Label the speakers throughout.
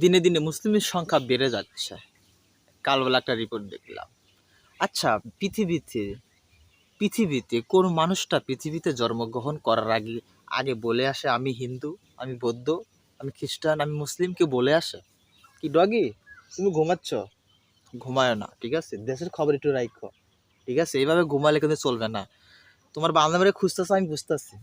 Speaker 1: দিনে দিনে মুসলিমের সংখ্যা বেড়ে যাচ্ছে। কালবেলা একটা রিপোর্ট দেখলাম। আচ্ছা পৃথিবীতে পৃথিবীতে কোন মানুষটা পৃথিবীতে জন্মগ্রহণ করার আগে আগে বলে আসে, আমি হিন্দু, আমি বৌদ্ধ, আমি খ্রিস্টান, আমি মুসলিম কেউ বলে আসে? কি ডগি? তুমি ঘুমাচ্ছ? ঘুমায় না, ঠিক আছে? দেশের খবর একটু রাখো ঠিক আছে? এইভাবে ঘুমালে কিন্তু চলবে না। তোমার মেরে খুঁজতেছো, আমি বুঝতেছি।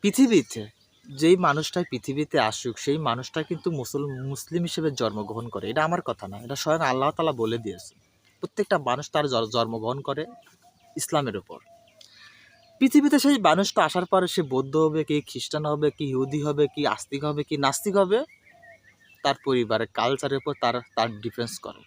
Speaker 1: পৃথিবীতে যেই মানুষটা পৃথিবীতে আসুক, সেই মানুষটা কিন্তু মুসল, মুসলিম হিসেবে জন্মগ্রহণ করে। এটা আমার কথা না এটা স্বয়ং আল্লাহ তালা বলে দিয়েছে প্রত্যেকটা মানুষ তার জন্মগ্রহণ করে ইসলামের উপর। পৃথিবীতে সেই মানুষটা আসার পরে সে বৌদ্ধ হবে কি খ্রিস্টান হবে কি ইহুদি হবে কি আস্তিক হবে কি নাস্তিক হবে, তার পরিবারের কালচারের উপর তার তার ডিফেন্স করে।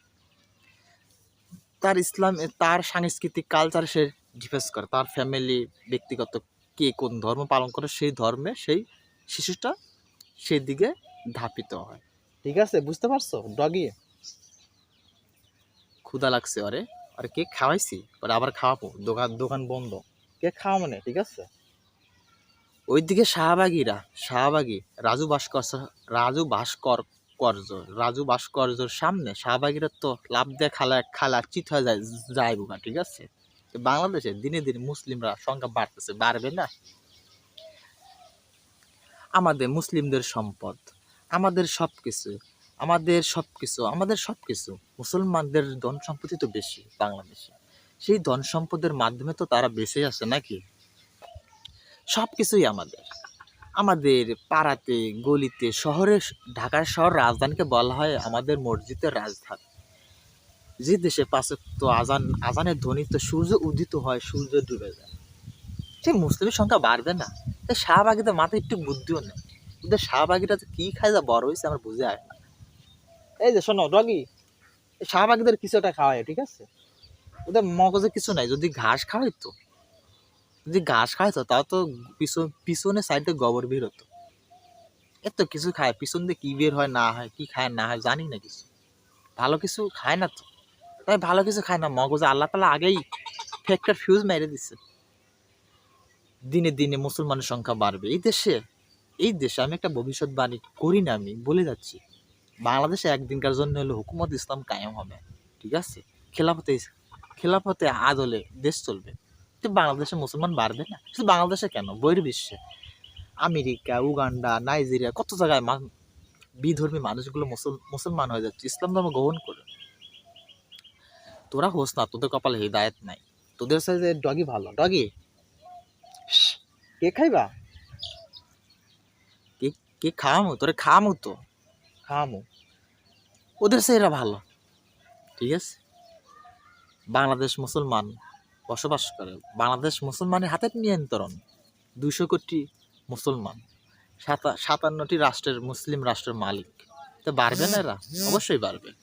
Speaker 1: তার ইসলাম, তার সাংস্কৃতিক কালচার সে ডিফেন্স করে। তার ফ্যামিলি ব্যক্তিগত কে কোন ধর্ম পালন করে সেই ধর্মে সেই শিশুটা সেই দিকে ধাপিত হয়। ঠিক আছে বুঝতে পারছ? ডগি ক্ষুদা লাগছে আরে। আরে কেক খাওয়াইছি? পরে আবার খাওয়াবো। দোকান দোকান বন্ধ। কেক খাওয়া মানে? ঠিক আছে। ওইদিকে শাহবাগীরা শাহবাগী রাজু ভাস্কর রাজু ভাস্কর কর্য রাজু ভাস্কর্যর সামনে শাহবাগীরা তো লাভ দিয়ে খালা খালা চিত হয়ে যায় যায় বুকা ঠিক আছে? বাংলাদেশে দিনে দিনে মুসলিমরা সংখ্যা বাড়তেছে বাড়বে না? আমাদের মুসলিমদের সম্পদ, আমাদের সব কিছু আমাদের সব কিছু আমাদের সব কিছু মুসলমানদের ধন সম্পত্তি তো বেশি বাংলাদেশে। সেই ধন সম্পদের মাধ্যমে তো তারা বেঁচে আছে নাকি? সব কিছুই আমাদের। আমাদের পাড়াতে, গলিতে, শহরে, ঢাকার শহর রাজধানীকে বলা হয় আমাদের মসজিদের রাজধানী। যে দেশে পাশে তো আজান, আজানের ধ্বনি তো সূর্য উদিত হয়, সূর্য ডুবে যায়। সেই মুসলিমের সংখ্যা বাড়বে না। তাই শাহবাগিদের মাথায় একটু বুদ্ধিও নেই। ওদের শাহবাগিটা তো কী খায় যা বড় হয়েছে আমার বুঝে আসে না। এই যে শোনো এই শাহবাগিদের কিছু একটা খাওয়ায় ঠিক আছে? ওদের মগজে কিছু নাই, যদি ঘাস খাওয়াই তো। যদি ঘাস খায় তো, তাও তো পিছন পিছনে সাইডে গোবর বের হতো। এত কিছু খায়, পিছন দিয়ে কী বের হয়, না হয়, কি খায়, না হয়, জানি না কিছু। ভালো কিছু খায় না তো। তাই ভালো কিছু খায় না, মগজে আল্লাহ তালা আগেই ফ্যাক্টর ফিউজ মেরে দিচ্ছে দিনে দিনে মুসলমানের সংখ্যা বাড়বে। এই দেশে এই দেশে আমি একটা ভবিষ্যৎবাণী করি না, আমি বলে যাচ্ছি। বাংলাদেশে একদিনকার জন্য হলো হুকুমত ইসলাম কায়েম হবে, ঠিক আছে? খেলাফতে খেলাফতে আদলে দেশ চলবে। তো বাংলাদেশে মুসলমান বাড়বে না? শুধু বাংলাদেশে কেন? বহির্বিশ্বে আমেরিকা, উগান্ডা, নাইজেরিয়া, কত জায়গায় বিধর্মী মানুষগুলো মুসল, মুসলমান হয়ে যাচ্ছে, ইসলাম ধর্ম গ্রহণ করে। তোরা হোস না, তোদের কপালে হৃদায়ত নাই। তোদের সাথে ডগি ভালো, ডগি? কে খাইবা? কে কে খাওয়ামু তোরে খাওয়ামু তো। খাওয়ামু ওদের সাথে এরা ভালো। ঠিক আছে? বাংলাদেশ মুসলমান বসবাস করে। বাংলাদেশ মুসলমানের হাতে নিয়ন্ত্রণ দুশো কোটি মুসলমান। সাতা সাতান্নটি রাষ্ট্রের মুসলিম রাষ্ট্রের মালিক। তো বাড়বে না এরা? অবশ্যই বাড়বে